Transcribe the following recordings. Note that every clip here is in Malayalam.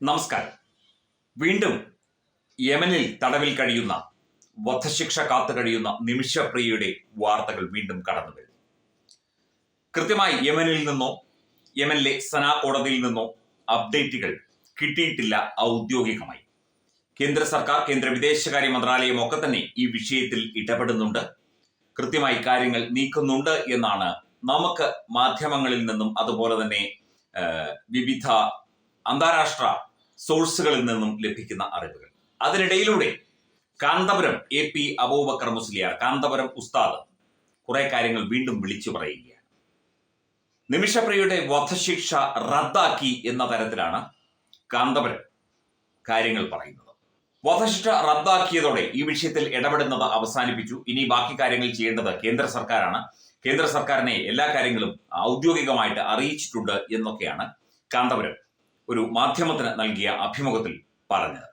നമസ്കാരം. വീണ്ടും യമനിൽ തടവിൽ കഴിയുന്ന വധശിക്ഷ കാത്തു കഴിയുന്ന നിമിഷപ്രിയയുടെ വാർത്തകൾ വീണ്ടും കടന്നു വരുന്നു. കൃത്യമായി യമനിൽ നിന്നോ യമനിലെ സനാ കോടതിയിൽ നിന്നോ അപ്ഡേറ്റുകൾ കിട്ടിയിട്ടില്ല ഔദ്യോഗികമായി. കേന്ദ്ര സർക്കാർ കേന്ദ്ര വിദേശകാര്യ മന്ത്രാലയം ഒക്കെ തന്നെ ഈ വിഷയത്തിൽ ഇടപെടുന്നുണ്ട്. കൃത്യമായി കാര്യങ്ങൾ നീക്കുന്നുണ്ട് എന്നാണ് നമുക്ക് മാധ്യമങ്ങളിൽ നിന്നും അതുപോലെ തന്നെ വിവിധ അന്താരാഷ്ട്ര സോഴ്സുകളിൽ നിന്നും ലഭിക്കുന്ന അറിവുകൾ. അതിനിടയിലൂടെ കാന്തപുരം എ പി അബൂബക്കർ മുസ്ലിയാർ കാന്തപുരം ഉസ്താദ് കുറെ കാര്യങ്ങൾ വീണ്ടും വിളിച്ചു പറയുകയാണ്. നിമിഷപ്രിയയുടെ വധശിക്ഷ റദ്ദാക്കി എന്ന തരത്തിലാണ് കാന്തപുരം കാര്യങ്ങൾ പറയുന്നത്. വധശിക്ഷ റദ്ദാക്കിയതോടെ ഈ വിഷയത്തിൽ ഇടപെടുന്നത് അവസാനിപ്പിച്ചു. ഇനി ബാക്കി കാര്യങ്ങൾ ചെയ്യേണ്ടത് കേന്ദ്ര സർക്കാരാണ്. കേന്ദ്ര സർക്കാരിനെ എല്ലാ കാര്യങ്ങളും ഔദ്യോഗികമായിട്ട് അറിയിച്ചിട്ടുണ്ട് എന്നൊക്കെയാണ് കാന്തപുരം ഒരു മാധ്യമത്തിന് നൽകിയ അഭിമുഖത്തിൽ പറഞ്ഞത്.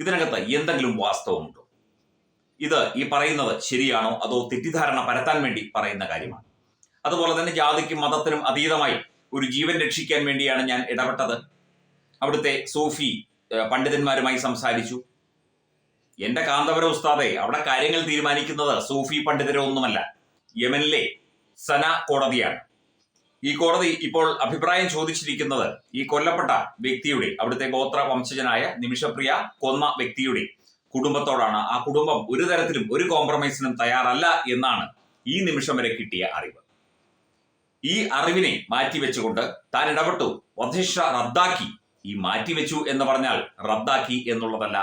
ഇതിനകത്ത് എന്തെങ്കിലും വാസ്തവമുണ്ടോ? ഇത് ഈ പറയുന്നത് ശരിയാണോ? അതോ തെറ്റിദ്ധാരണ പരത്താൻ വേണ്ടി പറയുന്ന കാര്യമാണ്. അതുപോലെ തന്നെ ജാതിക്കും മതത്തിനും അതീതമായി ഒരു ജീവൻ രക്ഷിക്കാൻ വേണ്ടിയാണ് ഞാൻ ഇടപെട്ടത്. അവിടുത്തെ സൂഫി പണ്ഡിതന്മാരുമായി സംസാരിച്ചു. എന്റെ കാന്തപുര ഉസ്താദെ അവിടെ കാര്യങ്ങൾ തീരുമാനിക്കുന്നത് സൂഫി പണ്ഡിതരോ ഒന്നുമല്ല യമനിലെ സന കോടതിയാണ്. ഈ കോടതി ഇപ്പോൾ അഭിപ്രായം ചോദിച്ചിരിക്കുന്നത് ഈ കൊല്ലപ്പെട്ട വ്യക്തിയുടെ അവിടുത്തെ ഗോത്ര വംശജനായ നിമിഷപ്രിയ കൊന്ന വ്യക്തിയുടെ കുടുംബത്തോടാണ്. ആ കുടുംബം ഒരു തരത്തിലും ഒരു കോംപ്രമൈസിനും തയ്യാറല്ല എന്നാണ് ഈ നിമിഷം വരെ കിട്ടിയ അറിവ്. ഈ അറിവിനെ മാറ്റിവെച്ചുകൊണ്ട് താൻ ഇടപെട്ടു. വധശിക്ഷ റദ്ദാക്കി. ഈ മാറ്റിവെച്ചു എന്ന് പറഞ്ഞാൽ റദ്ദാക്കി എന്നുള്ളതല്ല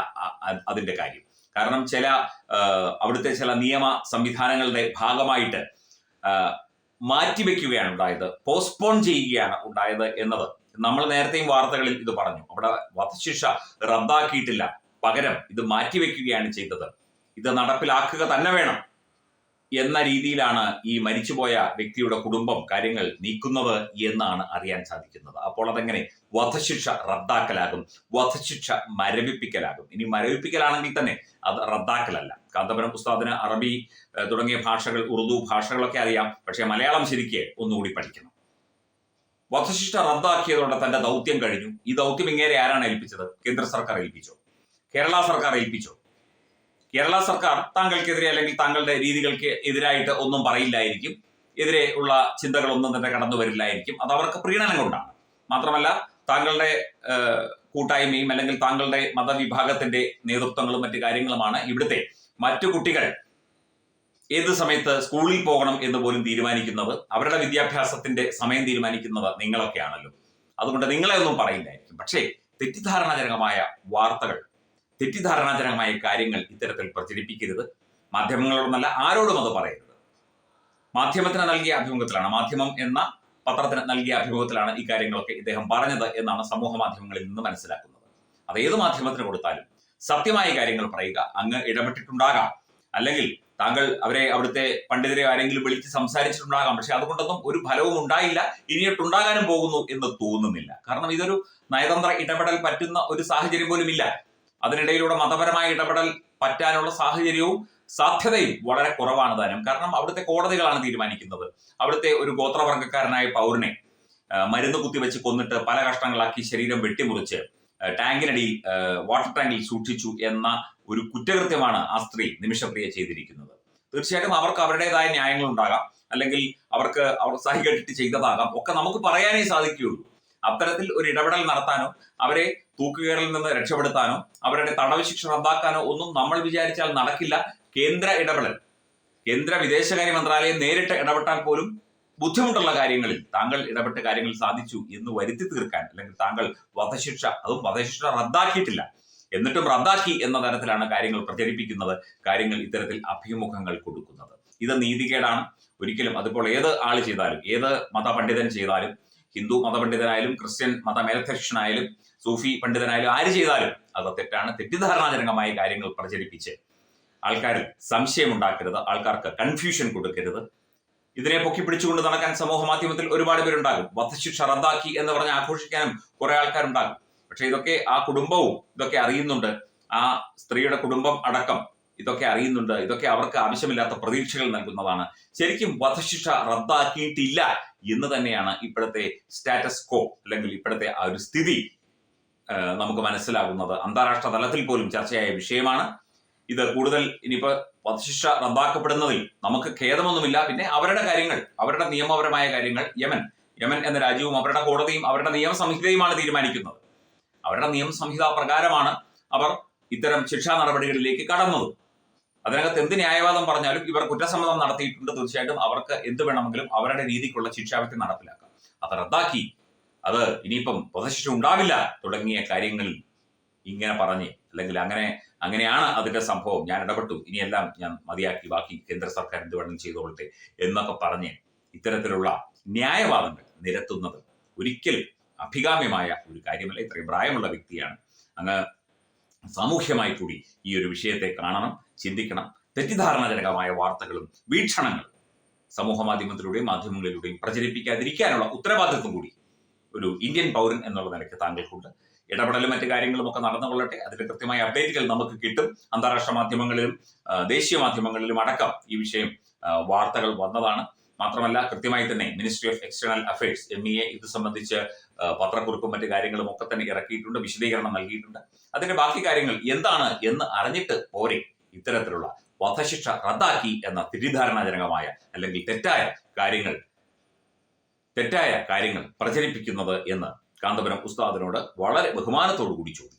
അതിന്റെ കാര്യം. കാരണം ചില അവിടുത്തെ ചില നിയമ സംവിധാനങ്ങളുടെ ഭാഗമായിട്ട് മാറ്റിവെക്കുകയാണ് ഉണ്ടായത് പോസ്റ്റ്പോൺ ചെയ്യുകയാണ് ഉണ്ടായത് എന്നത്. നമ്മൾ നേരത്തെയും വാർത്തകളിൽ ഇത് പറഞ്ഞു. അവിടെ വധശിക്ഷ റദ്ദാക്കിയിട്ടില്ല. പകരം ഇത് മാറ്റിവെക്കുകയാണ് ചെയ്തത്. ഇത് നടപ്പിലാക്കുക തന്നെ വേണം. എന്ന രീതിയിലാണ് ഈ മരിച്ചുപോയ വ്യക്തിയുടെ കുടുംബം കാര്യങ്ങൾ നീക്കുന്നത് എന്നാണ് അറിയാൻ സാധിക്കുന്നത്. അപ്പോൾ അതെങ്ങനെ? വധശിക്ഷ റദ്ദാക്കലാകും വധശിക്ഷ മരവിപ്പിക്കലാകും. ഇനി മരവിപ്പിക്കലാണെങ്കിൽ തന്നെ അത് റദ്ദാക്കലല്ല. കാന്തപുരം ഉസ്താദിന് അറബി തുടങ്ങിയ ഭാഷകൾ ഉറുദു ഭാഷകളൊക്കെ അറിയാം. പക്ഷേ മലയാളം ശരിക്ക് ഒന്നുകൂടി പഠിക്കണം. വധശിക്ഷ റദ്ദാക്കിയതോടെ തന്റെ ദൗത്യം കഴിഞ്ഞു. ഈ ദൗത്യം ഇങ്ങേരെ ആരാണ് ഏൽപ്പിച്ചത്? കേന്ദ്ര സർക്കാർ ഏൽപ്പിച്ചോ? കേരള സർക്കാർ ഏൽപ്പിച്ചോ? കേരള സർക്കാർ താങ്കൾക്കെതിരെ അല്ലെങ്കിൽ താങ്കളുടെ രീതികൾക്ക് എതിരായിട്ട് ഒന്നും പറയില്ലായിരിക്കും. എതിരെ ഉള്ള ചിന്തകളൊന്നും തന്നെ കടന്നു വരില്ലായിരിക്കും. അത് അവർക്ക് പ്രീണനം കൊണ്ടാണ്. മാത്രമല്ല താങ്കളുടെ കൂട്ടായ്മയും അല്ലെങ്കിൽ താങ്കളുടെ മതവിഭാഗത്തിന്റെ നേതൃത്വങ്ങളും മറ്റു കാര്യങ്ങളുമാണ് ഇവിടുത്തെ മറ്റു കുട്ടികൾ ഏത് സമയത്ത് സ്കൂളിൽ പോകണം എന്ന് പോലും തീരുമാനിക്കുന്നത് അവരുടെ വിദ്യാഭ്യാസത്തിന്റെ സമയം തീരുമാനിക്കുന്നത് നിങ്ങളൊക്കെയാണല്ലോ. അതുകൊണ്ട് നിങ്ങളെ ഒന്നും പറയില്ലായിരിക്കും. പക്ഷേ തെറ്റിദ്ധാരണാജനകമായ വാർത്തകൾ തെറ്റിദ്ധാരണാജനകമായ കാര്യങ്ങൾ ഇത്തരത്തിൽ പ്രചരിപ്പിക്കരുത്. മാധ്യമങ്ങളോടൊന്നല്ല ആരോടും അത് പറയരുത്. മാധ്യമത്തിന് നൽകിയ അഭിമുഖത്തിലാണ് മാധ്യമം എന്ന പത്രത്തിന് നൽകിയ അഭിമുഖത്തിലാണ് ഈ കാര്യങ്ങളൊക്കെ ഇദ്ദേഹം പറഞ്ഞത് എന്നാണ് സമൂഹ മാധ്യമങ്ങളിൽ നിന്ന് മനസ്സിലാക്കുന്നത്. അത് ഏത് മാധ്യമത്തിന് കൊടുത്താലും സത്യമായ കാര്യങ്ങൾ പറയുക അങ്ങ് ഇടപെട്ടിട്ടുണ്ടാകാം. അല്ലെങ്കിൽ താങ്കൾ അവരെ അവിടുത്തെ പണ്ഡിതരെ ആരെങ്കിലും വിളിച്ച് സംസാരിച്ചിട്ടുണ്ടാകാം. പക്ഷെ അതുകൊണ്ടൊന്നും ഒരു ഫലവും ഉണ്ടായില്ല ഇനിയിട്ടുണ്ടാകാനും പോകുന്നു എന്ന് തോന്നുന്നില്ല. കാരണം ഇതൊരു നയതന്ത്ര ഇടപെടൽ പറ്റുന്ന ഒരു സാഹചര്യം പോലും ഇല്ല അതിനിടയിലൂടെ മതപരമായ ഇടപെടൽ പറ്റാനുള്ള സാഹചര്യവും സാധ്യതയും വളരെ കുറവാണ് താനും. കാരണം അവിടുത്തെ കോടതികളാണ് തീരുമാനിക്കുന്നത്. അവിടുത്തെ ഒരു ഗോത്രവർഗക്കാരനായ പൗരനെ മരുന്ന് കുത്തിവെച്ച് കൊന്നിട്ട് പല കഷ്ണങ്ങളാക്കി ശരീരം വെട്ടിമുറിച്ച് ടാങ്കിനടി ടാങ്കിനടിയിൽ വാട്ടർ ടാങ്കിൽ സൂക്ഷിച്ചു എന്ന ഒരു കുറ്റകൃത്യമാണ് ആ സ്ത്രീ നിമിഷപ്രിയ ചെയ്തിരിക്കുന്നത്. തീർച്ചയായിട്ടും അവർക്ക് അവരുടേതായ ന്യായങ്ങൾ ഉണ്ടാകാം അല്ലെങ്കിൽ അവർക്ക് അവർ സഹികെട്ടിട്ട് ചെയ്തതാകാം. ഒക്കെ നമുക്ക് പറയാനേ സാധിക്കുകയുള്ളൂ. അത്തരത്തിൽ ഒരു ഇടപെടൽ നടത്താനോ അവരെ തൂക്കുകയറിൽ നിന്ന് രക്ഷപ്പെടുത്താനോ അവരുടെ തടവ് ശിക്ഷ റദ്ദാക്കാനോ ഒന്നും നമ്മൾ വിചാരിച്ചാൽ നടക്കില്ല. കേന്ദ്ര ഇടപെടൽ. കേന്ദ്ര വിദേശകാര്യ മന്ത്രാലയം നേരിട്ട് ഇടപെട്ടാൽ പോലും ബുദ്ധിമുട്ടുള്ള കാര്യങ്ങളിൽ താങ്കൾ ഇടപെട്ട കാര്യങ്ങൾ സാധിച്ചു എന്ന് വരുത്തി തീർക്കാൻ അല്ലെങ്കിൽ താങ്കൾ വധശിക്ഷ അതും വധശിക്ഷ റദ്ദാക്കിയിട്ടില്ല. എന്നിട്ടും റദ്ദാക്കി എന്ന തരത്തിലാണ് കാര്യങ്ങൾ പ്രചരിപ്പിക്കുന്നത് കാര്യങ്ങൾ ഇത്തരത്തിൽ അഭിമുഖങ്ങൾ കൊടുക്കുന്നത്. ഇത് നീതികേടാണ്. ഒരിക്കലും അതിപ്പോൾ ഏത് ആൾ ചെയ്താലും ഏത് മതപണ്ഡിതൻ ചെയ്താലും ഹിന്ദു മതപണ്ഡിതനായാലും ക്രിസ്ത്യൻ മതമേലധ്യക്ഷനായാലും സൂഫി പണ്ഡിതനായാലും ആര് ചെയ്താലും അത് തെറ്റാണ്. തെറ്റിദ്ധാരണാജനകമായ കാര്യങ്ങൾ പ്രചരിപ്പിച്ച് ആൾക്കാരിൽ സംശയമുണ്ടാക്കരുത് ആൾക്കാർക്ക് കൺഫ്യൂഷൻ കൊടുക്കരുത്. ഇതിനെ പൊക്കി പിടിച്ചുകൊണ്ട് നടക്കാൻ സമൂഹ മാധ്യമത്തിൽ ഒരുപാട് പേരുണ്ടാകും. വധശിക്ഷ റദ്ദാക്കി എന്ന് പറഞ്ഞ് ആഘോഷിക്കാനും കുറെ ആൾക്കാരുണ്ടാകും. പക്ഷെ ഇതൊക്കെ ആ കുടുംബവും ഇതൊക്കെ അറിയുന്നുണ്ട്. ആ സ്ത്രീയുടെ കുടുംബം അടക്കം ഇതൊക്കെ അറിയുന്നുണ്ട്. ഇതൊക്കെ അവർക്ക് ആവശ്യമില്ലാത്ത പ്രതീക്ഷകൾ നൽകുന്നതാണ്. ശരിക്കും വധശിക്ഷ റദ്ദാക്കിയിട്ടില്ല എന്ന് തന്നെയാണ് ഇപ്പോഴത്തെ സ്റ്റാറ്റസ് കോ അല്ലെങ്കിൽ ഇപ്പോഴത്തെ ആ ഒരു സ്ഥിതി നമുക്ക് മനസ്സിലാകുന്നത്. അന്താരാഷ്ട്ര തലത്തിൽ പോലും ചർച്ചയായ വിഷയമാണ്. ഇത് കൂടുതൽ ഇനിയിപ്പോ വധശിക്ഷ റദ്ദാക്കപ്പെടുന്നതിൽ നമുക്ക് ഖേദമൊന്നുമില്ല. പിന്നെ അവരുടെ കാര്യങ്ങൾ അവരുടെ നിയമപരമായ കാര്യങ്ങൾ യമൻ. യമൻ എന്ന രാജ്യവും അവരുടെ കോടതിയും അവരുടെ നിയമസംഹിതയുമാണ് തീരുമാനിക്കുന്നത്. അവരുടെ നിയമസംഹിത പ്രകാരമാണ് അവർ ഇത്തരം ശിക്ഷാ നടപടികളിലേക്ക് കടന്നത്. അതിനകത്ത് എന്ത് ന്യായവാദം പറഞ്ഞാലും ഇവർ കുറ്റസമ്മതം നടത്തിയിട്ടുണ്ട് തീർച്ചയായിട്ടും. അവർക്ക് എന്ത് വേണമെങ്കിലും അവരുടെ രീതിക്കുള്ള ശിക്ഷാവിധി നടപ്പിലാക്കാം. അത് റദ്ദാക്കി. അത് ഇനിയിപ്പം വധശിക്ഷ ഉണ്ടാവില്ല തുടങ്ങിയ കാര്യങ്ങൾ ഇങ്ങനെ പറഞ്ഞ് അല്ലെങ്കിൽ അങ്ങനെ അങ്ങനെയാണ് അതിന്റെ സംഭവം. ഞാൻ ഇടപെട്ടു. ഇനിയെല്ലാം ഞാൻ മതിയാക്കി. ബാക്കി കേന്ദ്ര സർക്കാർ എന്ത് വേണമെങ്കിലും ചെയ്തോളട്ടെ എന്നൊക്കെ പറഞ്ഞ് ഇത്തരത്തിലുള്ള ന്യായവാദങ്ങൾ നിരത്തുന്നത് ഒരിക്കലും അഭികാമ്യമായ ഒരു കാര്യമല്ല. ഇത്രയും പ്രായമുള്ള വ്യക്തിയാണ്. അങ്ങ് സാമൂഹ്യമായി കൂടി ഈ ഒരു വിഷയത്തെ കാണണം ചിന്തിക്കണം. തെറ്റിദ്ധാരണജനകമായ വാർത്തകളും വീക്ഷണങ്ങളും സമൂഹ മാധ്യമത്തിലൂടെയും മാധ്യമങ്ങളിലൂടെയും പ്രചരിപ്പിക്കാതിരിക്കാനുള്ള ഉത്തരവാദിത്വം കൂടി ഒരു ഇന്ത്യൻ പൗരൻ എന്നുള്ള നിലയ്ക്ക് താങ്കൾക്കുണ്ട്. ഇടപെടലും മറ്റു കാര്യങ്ങളും ഒക്കെ നടന്നുകൊള്ളട്ടെ. അതിന്റെ കൃത്യമായ അപ്ഡേറ്റുകൾ നമുക്ക് കിട്ടും. അന്താരാഷ്ട്ര മാധ്യമങ്ങളിലും ദേശീയ മാധ്യമങ്ങളിലും അടക്കം ഈ വിഷയം വാർത്തകൾ വന്നതാണ്. മാത്രമല്ല കൃത്യമായി തന്നെ ministry of external affairs M E A ഇത് സംബന്ധിച്ച് പത്രക്കുറിപ്പും മറ്റു കാര്യങ്ങളും ഒക്കെ തന്നെ ഇറക്കിയിട്ടുണ്ട് വിശദീകരണം നൽകിയിട്ടുണ്ട്. അതിന്റെ ബാക്കി കാര്യങ്ങൾ എന്താണ് എന്ന് അറിഞ്ഞിട്ട് പോരെ ഇത്തരത്തിലുള്ള വധശിക്ഷ റദ്ദാക്കി എന്ന തെറ്റിദ്ധാരണാജനകമായ അല്ലെങ്കിൽ തെറ്റായ കാര്യങ്ങൾ തെറ്റായ കാര്യങ്ങൾ പ്രചരിപ്പിക്കുന്നത് എന്ന് കാന്തപുരം ഉസ്താദിനോട് വളരെ ബഹുമാനത്തോടു കൂടി ചോദിക്കുകയാണ്